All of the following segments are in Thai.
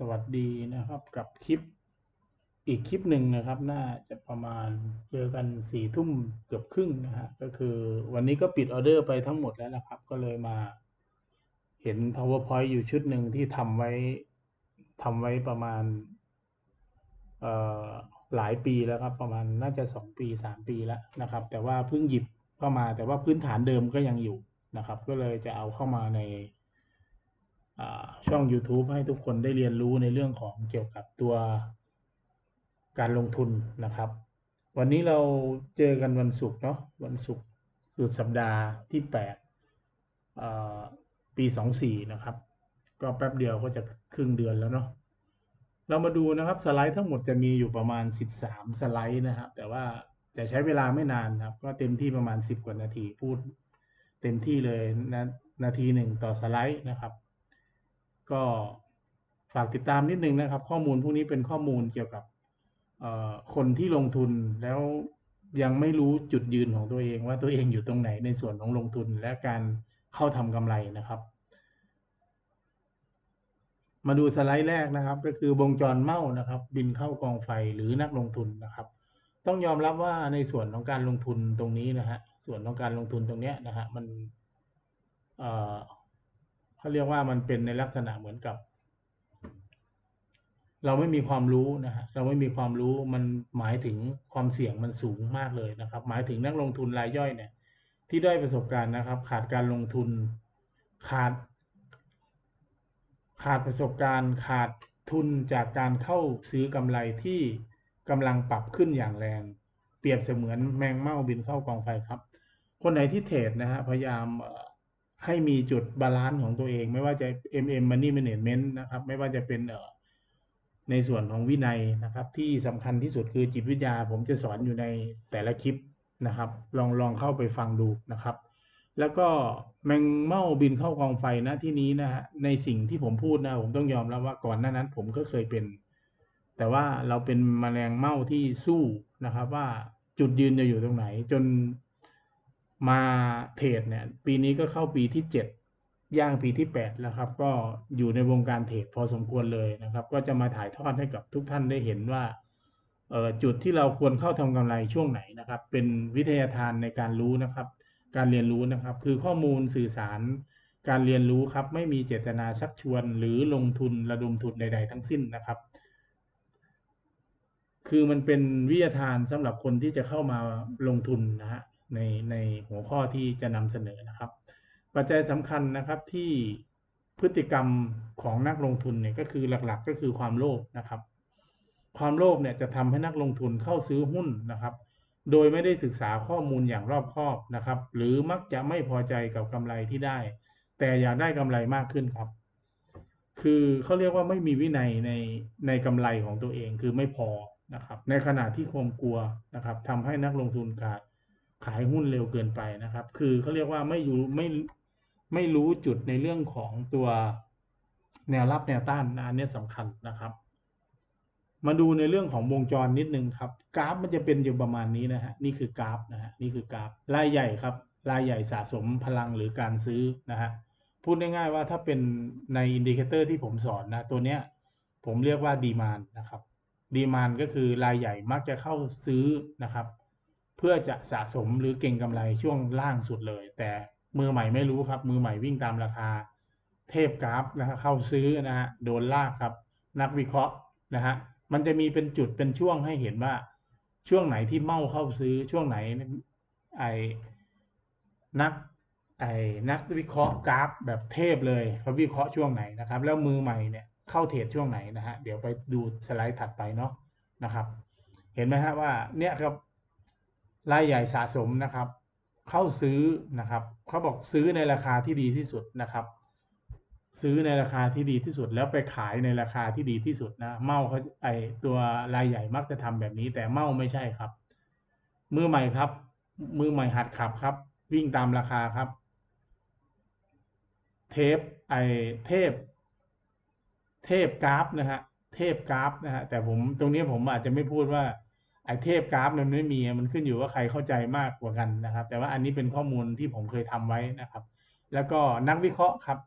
สวัสดีนะครับกับคลิปอีกคลิปหนึ่งนะครับ น่าจะประมาณเจอกันสี่ทุ่มเกือบครึ่งนะฮะก็คือวันนี้ก็ปิดออเดอร์ไปทั้งหมดแล้วนะครับ ก็เลยมาเห็น powerpoint อยู่ชุดหนึ่งที่ทำไว้ทำไว้ประมาณเอ่อหลายปีแล้วครับ ประมาณน่าจะสองปีสามปีแล้วนะครับ แต่ว่าเพิ่งหยิบเข้ามาแต่ว่าพื้นฐานเดิมก็ยังอยู่นะครับ ก็เลยจะเอาเข้ามาใน ช่อง YouTube ให้ทุกคนได้เรียนรู้ในเรื่องของเกี่ยวกับตัวการลงทุนนะครับ วันนี้เราเจอกันวันศุกร์เนาะวันศุกร์สุดสัปดาห์ที่แปดปีสองสี่นะครับ ก็แป๊บเดียวก็จะครึ่งเดือนแล้วเนาะเรามาดูนะครับสไลด์ทั้งหมดจะมีอยู่ประมาณสิบสามสไลด์นะครับ แต่ว่าจะใช้เวลาไม่นานครับ ก็เต็มที่ประมาณสิบกว่านาทีพูด เต็มที่เลยนะนาทีหนึ่งต่อสไลด์นะครับ ก็ฝากติดตามนิดนึงนะครับ ข้อมูลพวกนี้เป็นข้อมูลเกี่ยวกับคนที่ลงทุนแล้วยังไม่รู้จุดยืนของตัวเองว่าตัวเองอยู่ตรงไหนในส่วนของลงทุนและการเข้าทำกำไรนะครับ มาดูสไลด์แรกนะครับ ก็คือวงจรเมานะครับ บินเข้ากองไฟหรือนักลงทุนนะครับ ต้องยอมรับว่าในส่วนของการลงทุนตรงนี้นะฮะส่วนของการลงทุนตรงเนี้ยนะฮะมัน เขาเรียกว่ามันเป็นในลักษณะเหมือนกับ เราไม่มีความรู้นะฮะเราไม่มีความรู้มันหมายถึงความเสี่ยงมันสูงมากเลยนะครับ หมายถึงนักลงทุนรายย่อยเนี่ย ที่ได้อยประสบการณ์นะครับ ขาดการลงทุนขาด ขาดประสบการณ์ขาดทุนจากการเข้าซื้อกำไรที่กำลังปรับขึ้นอย่างแรง เปรียบเสมือนแมงเม่าบินเข้ากองไฟครับ คนไหนที่เทรดนะฮะพยายามเให้มีจุดบาลานซ์ของตัวเอง ไม่ว่าจะ MM Money Management นะครับ ไม่ว่าจะเป็นเอ่อในส่วนของวินัยนะครับ ที่สำคัญที่สุดคือจิตวิทยา ผมจะสอนอยู่ในแต่ละคลิปนะครับ ลองลองเข้าไปฟังดูนะครับ แล้วก็แมงเม่าบินเข้ากองไฟนะที่นี้นะฮะในสิ่งที่ผมพูดนะผมต้องยอมรับว่าก่อนหน้านั้น ผมก็เคยเป็น แต่ว่าเราเป็นแมลงเม่าที่สู้นะครับ ว่าจุดยืนจะอยู่ตรงไหน จน มาเทรดเนี่ย ปีนี้ก็เข้าปีที่เจ็ดย่างปีที่แปดแล้วครับ ก็อยู่ในวงการเทรดพอสมควรเลยนะครับ ก็จะมาถ่ายทอดให้กับทุกท่านได้เห็นว่าจุดที่เราควรเข้าทำกำไรช่วงไหนนะครับ เป็นวิทยาทานในการรู้นะครับ การเรียนรู้นะครับ คือข้อมูลสื่อสาร การเรียนรู้ครับ ไม่มีเจตนาชักชวน หรือลงทุนระดมทุนใด ๆ ทั้งสิ้นนะครับคือมันเป็นวิทยาทานสำหรับคนที่จะเข้ามาลงทุนนะฮะ ในในหัวข้อที่จะนำเสนอนะครับ ปัจจัยสำคัญนะครับที่พฤติกรรมของนักลงทุนเนี่ยก็คือหลักๆ ก็คือความโลภนะครับ ความโลภเนี่ยจะทำให้นักลงทุนเข้าซื้อหุ้นนะครับ โดยไม่ได้ศึกษาข้อมูลอย่างรอบคอบนะครับ หรือมักจะไม่พอใจกับกำไรที่ได้ แต่อยากได้กำไรมากขึ้นครับ คือเขาเรียกว่าไม่มีวินัยในในกำไรของตัวเองคือไม่พอนะครับ ในขณะที่ความกลัวนะครับทำให้นักลงทุนขาด ขายหุ้นเร็วเกินไปนะครับ คือเขาเรียกว่าไม่อยู่ไม่ไม่รู้จุดในเรื่องของตัวแนวรับแนวต้านอันนี้สำคัญนะครับ มาดูในเรื่องของวงจรนิดนึงครับ กราฟมันจะเป็นอยู่ประมาณนี้นะฮะนี่คือกราฟนะฮะนี่คือกราฟรายใหญ่ครับรายใหญ่สะสมพลังหรือการซื้อนะฮะพูดง่ายๆว่าถ้าเป็นในอินดิเคเตอร์ที่ผมสอนนะตัวเนี้ยผมเรียกว่าดีมานนะครับดีมานก็คือรายใหญ่มักจะเข้าซื้อนะครับ เพื่อจะสะสมหรือเก่งกำไรช่วงล่างสุดเลย แต่มือใหม่ไม่รู้ครับ มือใหม่วิ่งตามราคา เทพกราฟนะฮะเข้าซื้อนะฮะโดนลากครับ นักวิเคราะห์นะฮะมันจะมีเป็นจุดเป็นช่วงให้เห็นว่า ช่วงไหนที่เมาเข้าซื้อช่วงไหนไอ้นักไอ้นักวิเคราะห์กราฟแบบเทพเลยเขาวิเคราะห์ช่วงไหนนะครับ แล้วมือใหม่เนี่ยเข้าเทรดช่วงไหนนะฮะเดี๋ยวไปดูสไลด์ถัดไปเนาะนะครับ เห็นไหมฮะว่าเนี่ยครับ รายใหญ่สะสมนะครับ เข้าซื้อนะครับเขาบอกซื้อในราคาที่ดีที่สุดนะครับ ซื้อในราคาที่ดีที่สุด แล้วไปขายในราคาที่ดีที่สุดนะเมาเขาไอตัวรายใหญ่มักจะทำแบบนี้ แต่เมาไม่ใช่ครับ มือใหม่ครับ มือใหม่หัดขับครับ วิ่งตามราคาครับ เทปไอเทพเทพกราฟนะฮะเทพกราฟนะฮะแต่ผมตรงนี้ผมอาจจะไม่พูดว่า ไอเทพกราฟมันไม่มีมันขึ้นอยู่ว่าใครเข้าใจมากกว่ากันนะครับ แต่ว่าอันนี้เป็นข้อมูลที่ผมเคยทำไว้นะครับ แล้วก็นักวิเคราะห์ครับ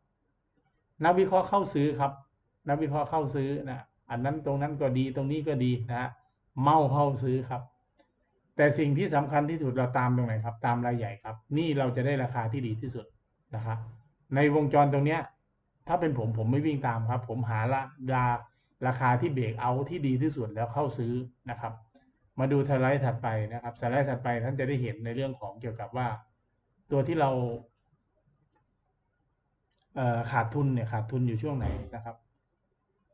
นักวิเคราะห์เข้าซื้อครับ นักวิเคราะห์เข้าซื้อนะอันนั้นตรงนั้นก็ดีตรงนี้ก็ดีนะฮะเมาเข้าซื้อครับ แต่สิ่งที่สำคัญที่สุดเราตามตรงไหนครับ ตามรายใหญ่ครับ นี่เราจะได้ราคาที่ดีที่สุดนะครับในวงจรตรงเนี้ย ถ้าเป็นผมผมไม่วิ่งตามครับ ผมหาละดาราคาที่เบรกเอาที่ดีที่สุดแล้วเข้าซื้อนะครับ มาดูสไลด์ถัดไปนะครับสไลด์ถัดไปท่านจะได้เห็นในเรื่องของเกี่ยวกับว่า ตัวที่เราเขาดทุนเนี่ยขาดทุนอยู่ช่วงไหนนะครับ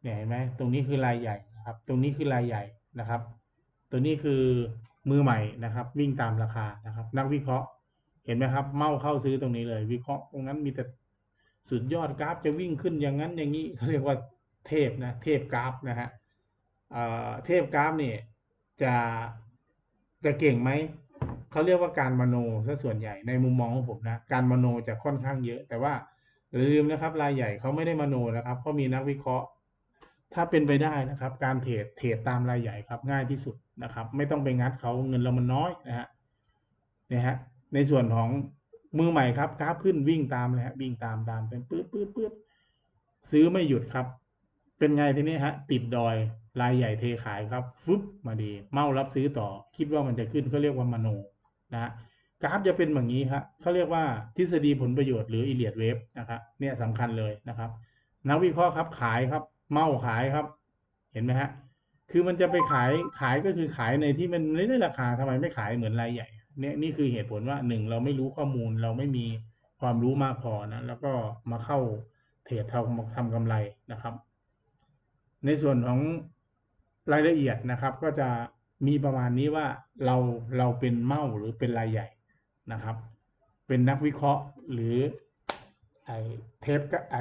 เนี่ยเห็นไหมตรงนี้คือรายใหญ่นะครับ ตรงนี้คือรายใหญ่นะครับ ตัวนี้คือมือใหม่นะครับ วิ่งตามราคานะครับ นักวิเคราะห์เห็นไหมครับ เมาเข้าซื้อตรงนี้เลย วิเคราะห์ตรงนั้นมีแต่สุดยอดกราฟจะวิ่งขึ้นอย่างนั้นอย่างนี้เขาเรียกว่าเทพนะเทพกราฟนะฮะเอ่อเทพกราฟเนี่ย จะจะเก่งไหมเขาเรียกว่าการมโนซะส่วนใหญ่ในมุมมองของผมนะการมโนจะค่อนข้างเยอะ แต่ว่าลืมนะครับรายใหญ่เขาไม่ได้มโนนะครับเขามีนักวิเคราะห์ ถ้าเป็นไปได้นะครับ การเทรดเทรดตามรายใหญ่ครับ ง่ายที่สุดนะครับ ไม่ต้องไปงัดเขาเงินเรามันน้อยนะฮะเนี่ยฮะในส่วนของมือใหม่ครับกราฟขึ้นวิ่งตามเลยฮะวิ่งตามตามเป็นปื๊ดปื๊ดปื๊ดซื้อไม่หยุดครับ เป็นไงทีนี้ฮะ ติดดอย รายใหญ่เทขายครับฟึบมาดี เมารับซื้อต่อ คิดว่ามันจะขึ้นเขาเรียกว่ามโนนะกราฟจะเป็นแบบนี้ครับเขาเรียกว่าทฤษฎีผลประโยชน์หรืออิเลียดเวฟนะครับเนี่ยสำคัญเลยนะครับ นักวิเคราะห์ครับขายครับ เมาขายครับ เห็นไหมฮะคือมันจะไปขายขายก็คือขายในที่มันไม่ได้ราคาทำไมไม่ขายเหมือนรายใหญ่เนี่ยนี่คือเหตุผลว่าหนึ่งเราไม่รู้ข้อมูลเราไม่มีความรู้มากพอนะแล้วก็มาเข้าเทรดทำทำกำไรนะครับ ในส่วนของ รายละเอียดนะครับ ก็จะมีประมาณนี้ว่าเราเราเป็นเมาหรือเป็นรายใหญ่นะครับ เป็นนักวิเคราะห์หรือไอเทปก็ไอ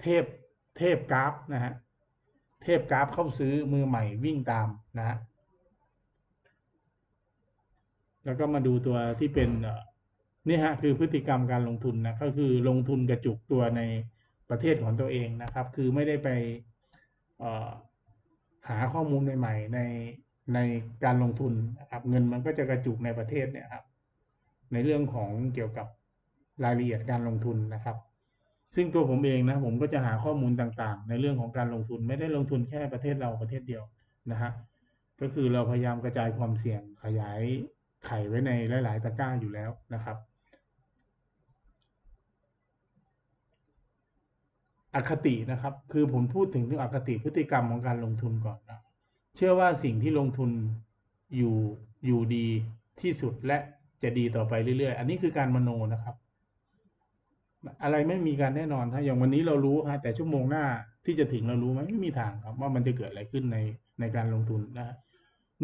เทพเทพกราฟนะฮะเทพกราฟเข้าซื้อมือใหม่วิ่งตามนะฮะแล้วก็มาดูตัวที่เป็นนี่ฮะคือพฤติกรรมการลงทุนนะก็คือลงทุนกระจุกตัวในประเทศของตัวเองนะครับ คือไม่ได้ไปเอ่อ หาข้อมูลใหม่ๆในในการลงทุนนะครับ เงินมันก็จะกระจุกในประเทศเนี่ยครับในเรื่องของเกี่ยวกับรายละเอียดการลงทุนนะครับ ซึ่งตัวผมเองนะผมก็จะหาข้อมูลต่างๆ ในเรื่องของการลงทุนไม่ได้ลงทุนแค่ประเทศเราประเทศเดียวนะฮะก็คือเราพยายามกระจายความเสี่ยงขยายไข่ไว้ในหลาย ๆ ตะกร้าอยู่แล้วนะครับ อคตินะครับ คือผมพูดถึงเรื่องอคติพฤติกรรมของการลงทุนก่อนนะเชื่อว่าสิ่งที่ลงทุนอยู่อยู่ดีที่สุดและจะดีต่อไปเรื่อยๆ อันนี้คือการมโนนะครับ อะไรไม่มีการแน่นอนฮะอย่างวันนี้เรารู้ฮะแต่ชั่วโมงหน้าที่จะถึงเรารู้ไหมไม่มีทางครับ ว่ามันจะเกิดอะไรขึ้นในในการลงทุนนะฮะ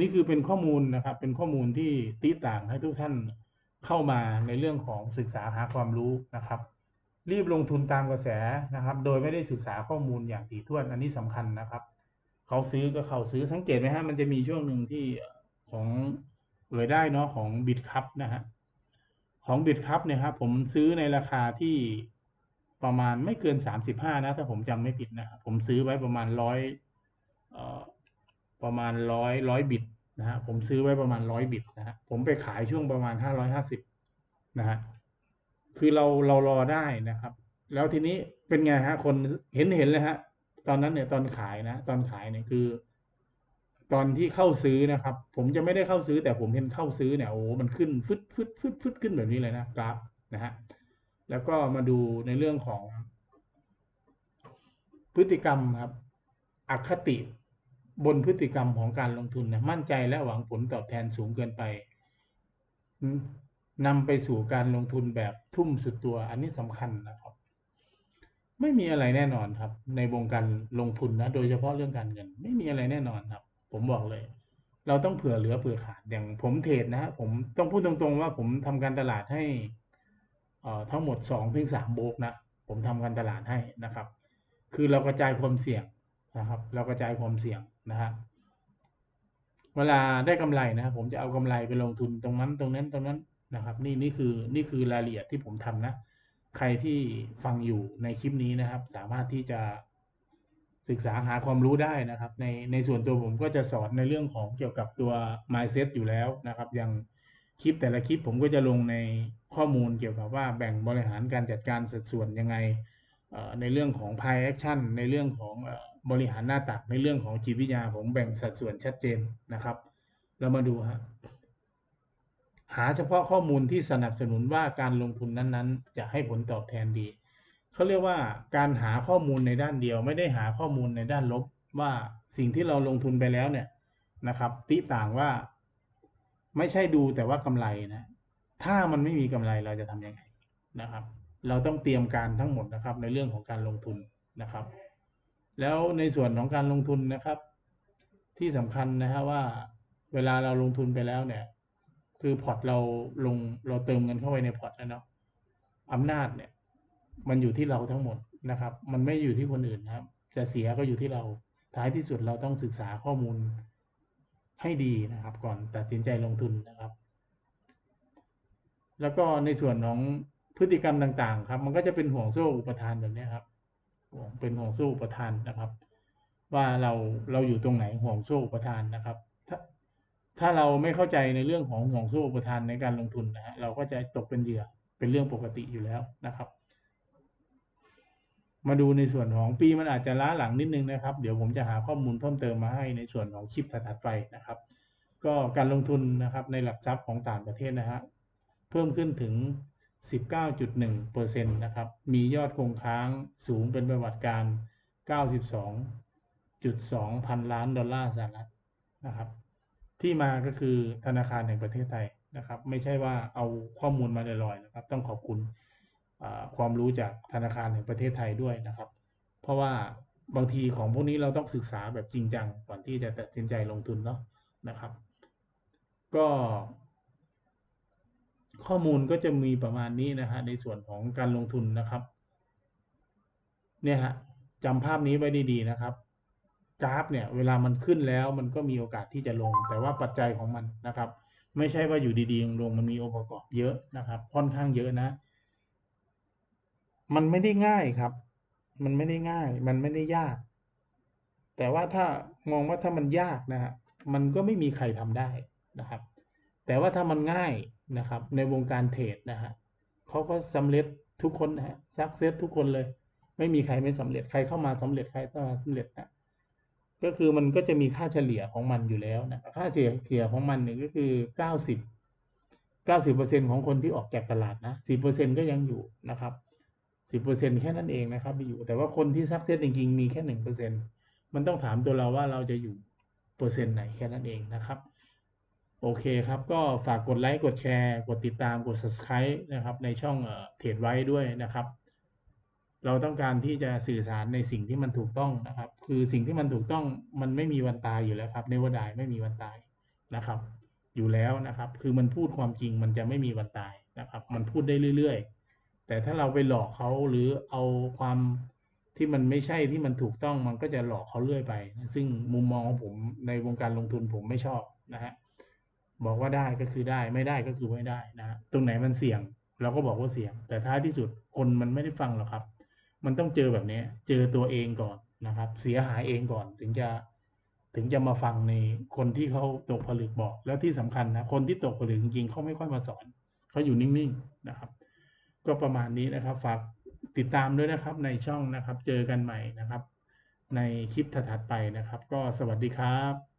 นี่คือเป็นข้อมูลนะครับ เป็นข้อมูลที่ตีต่างให้ทุกท่านเข้ามาในเรื่องของศึกษาหาความรู้นะครับ รีบลงทุนตามกระแสนะครับ โดยไม่ได้ศึกษาข้อมูลอย่างถี่ถ้วนอันนี้สำคัญนะครับเขาซื้อก็เขาซื้อสังเกตไหมฮะมันจะมีช่วงหนึ่งที่ของเอ่ยได้เนาะของบิตคัพนะฮะของบิตคัพเนี่ยครับผมซื้อในราคาที่ประมาณไม่เกินสามสิบห้านะ ถ้าผมจำไม่ผิดนะครับผมซื้อไว้ประมาณร้อยประมาณร้อยร้อยบิตนะฮะผมซื้อไว้ประมาณร้อยบิตนะฮะผมไปขายช่วงประมาณห้าร้อยห้าสิบนะฮะ คือเราเรารอได้นะครับ แล้วทีนี้เป็นไงฮะ คนเห็นเห็นเลยฮะ ตอนนั้นเนี่ยตอนขายนะตอนขายเนี่ยคือ ตอนที่เข้าซื้อนะครับ ผมจะไม่ได้เข้าซื้อ แต่ผมเห็นเข้าซื้อเนี่ยโอ้มันขึ้นฟึดฟึดฟึดฟึดขึ้นแบบนี้เลยนะกราฟนะฮะแล้วก็มาดูในเรื่องของ พฤติกรรมครับอคติบนพฤติกรรมของการลงทุนเนี่ยมั่นใจและหวังผลตอบแทนสูงเกินไป นำไปสู่การลงทุนแบบทุ่มสุดตัว อันนี้สำคัญนะครับ ไม่มีอะไรแน่นอนครับ ในวงการลงทุนนะ โดยเฉพาะเรื่องการเงิน ไม่มีอะไรแน่นอนครับ ผมบอกเลย เราต้องเผื่อเหลือเผื่อขาดอย่างผมเทรดนะฮะผมต้องพูดตรงๆว่าผมทำการตลาดให้เอ่อทั้งหมดสองถึงสามโบกนะผมทำการตลาดให้นะครับ คือเรากระจายความเสี่ยงนะครับ เรากระจายความเสี่ยงนะฮะเวลาได้กำไรนะครับผมจะเอากำไรไปลงทุนตรงนั้นตรงนั้นตรงนั้น นะครับ นี่นี่คือนี่คือรายละเอียดที่ผมทำนะ ใครที่ฟังอยู่ในคลิปนี้นะครับ สามารถที่จะศึกษาหาความรู้ได้นะครับ ในในส่วนตัวผมก็จะสอนในเรื่องของเกี่ยวกับตัว mindset อยู่แล้วนะครับ อย่างคลิปแต่ละคลิปผมก็จะลงในข้อมูลเกี่ยวกับว่าแบ่งบริหารการจัดการสัดส่วนยังไงในเรื่องของ pie action ในเรื่องของบริหารหน้าตักในเรื่องของจิตวิทยาผมแบ่งสัดส่วนชัดเจนนะครับ เรามาดูฮะ หาเฉพาะข้อมูลที่สนับสนุนว่าการลงทุนนั้นๆ จะให้ผลตอบแทนดี เขาเรียกว่าการหาข้อมูลในด้านเดียว ไม่ได้หาข้อมูลในด้านลบ ว่าสิ่งที่เราลงทุนไปแล้วเนี่ยนะครับติต่างว่า ไม่ใช่ดูแต่ว่ากำไรนะถ้ามันไม่มีกำไรเราจะทำยังไงนะครับ เราต้องเตรียมการทั้งหมดนะครับ ในเรื่องของการลงทุนนะครับ แล้วในส่วนของการลงทุนนะครับ ที่สำคัญนะฮะว่า เวลาเราลงทุนไปแล้วเนี่ย คือพอร์ตเราลงเราเติมเงินเข้าไปในพอร์ตแล้วเนาะอำนาจเนี่ย มันอยู่ที่เราทั้งหมดนะครับ มันไม่อยู่ที่คนอื่นนะครับจะเสียก็อยู่ที่เราท้ายที่สุดเราต้องศึกษาข้อมูลให้ดีนะครับ ก่อนตัดสินใจลงทุนนะครับ แล้วก็ในส่วนของพฤติกรรมต่าง ๆ ครับ มันก็จะเป็นห่วงโซ่อุปทานแบบนี้ครับห่วงเป็นห่วงโซ่อุปทานนะครับ ว่าเราเราอยู่ตรงไหนห่วงโซ่อุปทานนะครับ ถ้าเราไม่เข้าใจในเรื่องของห่วงโซ่อุปทานในการลงทุนนะฮะเราก็จะตกเป็นเหยื่อเป็นเรื่องปกติอยู่แล้วนะครับ มาดูในส่วนของปีมันอาจจะล้าหลังนิดนึงนะครับ เดี๋ยวผมจะหาข้อมูลเพิ่มเติมมาให้ในส่วนของคลิปถัดไปนะครับ ก็การลงทุนนะครับในหลักทรัพย์ของต่างประเทศนะฮะเพิ่มขึ้นถึง 19.1%นะครับ มียอดคงค้างสูงเป็นประวัติการ 92.2 พันล้านดอลลาร์สหรัฐนะครับ ที่มาก็คือธนาคารแห่งประเทศไทยนะครับ ไม่ใช่ว่าเอาข้อมูลมาลอยๆนะครับ ต้องขอบคุณความรู้จากธนาคารแห่งประเทศไทยด้วยนะครับ เพราะว่าบางทีของพวกนี้เราต้องศึกษาแบบจริงจังก่อนที่จะตัดสินใจลงทุนเนาะนะครับ ก็ ข้อมูลก็จะมีประมาณนี้นะฮะในส่วนของการลงทุนนะครับ เนี่ยฮะจำภาพนี้ไว้ดีๆนะครับ กราฟเนี่ยเวลามันขึ้นแล้วมันก็มีโอกาสที่จะลง แต่ว่าปัจจัยของมันนะครับ ไม่ใช่ว่าอยู่ดีๆลงมันมีองค์ประกอบเยอะนะครับ ค่อนข้างเยอะนะ มันไม่ได้ง่ายครับ มันไม่ได้ง่าย มันไม่ได้ยาก แต่ว่าถ้ามองว่าถ้ามันยากนะฮะมันก็ไม่มีใครทำได้นะครับ แต่ว่าถ้ามันง่ายนะครับ ในวงการเทรดนะฮะเขาก็สำเร็จทุกคนนะฮะซักเซสทุกคนเลย ไม่มีใครไม่สำเร็จใครเข้ามาสำเร็จใครเข้ามาสำเร็จนะ ก็คือมันก็จะมีค่าเฉลี่ยของมันอยู่แล้วนะค่าเฉลี่ยของมันเนี่ยก็คือเก้าสิบเก้าสิบเปอร์เซ็นของคนที่ออกจากตลาดนะสิบเปอร์เซ็นก็ยังอยู่นะครับสิบเปอร์เซ็นแค่นั้นเองนะครับอยู่ แต่ว่าคนที่ซักเซสจริงๆมีแค่หนึ่งเปอร์เซ็นมันต้องถามตัวเราว่าเราจะอยู่เปอร์เซ็นต์ไหนแค่นั้นเองนะครับ โอเคครับ ก็ฝากกดไลค์กดแชร์ กดติดตามกด subscribe นะครับ ในช่องเทรดไว้ด้วยนะครับ เราต้องการที่จะสื่อสารในสิ่งที่มันถูกต้องนะครับ คือสิ่งที่มันถูกต้องมันไม่มีวันตายอยู่แล้วครับในวดายไม่มีวันตายนะครับ อยู่แล้วนะครับ คือมันพูดความจริงมันจะไม่มีวันตายนะครับ มันพูดได้เรื่อย ๆ แต่ถ้าเราไปหลอกเขาหรือเอาความที่มันไม่ใช่ที่มันถูกต้องมันก็จะหลอกเขาเรื่อยไป ซึ่งมุมมองของผมในวงการลงทุนผมไม่ชอบนะฮะบอกว่าได้ก็คือได้ไม่ได้ก็คือไม่ได้นะตรงไหนมันเสี่ยง เราก็บอกว่าเสี่ยง แต่ท้ายที่สุดคนมันไม่ได้ฟังหรอกครับ มันต้องเจอแบบนี้เจอตัวเองก่อนนะครับ เสียหายเองก่อนถึงจะถึงจะมาฟังในคนที่เขาตกผลึกบอก แล้วที่สำคัญนะคนที่ตกผลึกจริงๆเขาไม่ค่อยมาสอนเขาอยู่นิ่งๆนะครับ ก็ประมาณนี้นะครับฝากติดตามด้วยนะครับในช่องนะครับ เจอกันใหม่นะครับ ในคลิปถัดๆไปนะครับ ก็สวัสดีครับ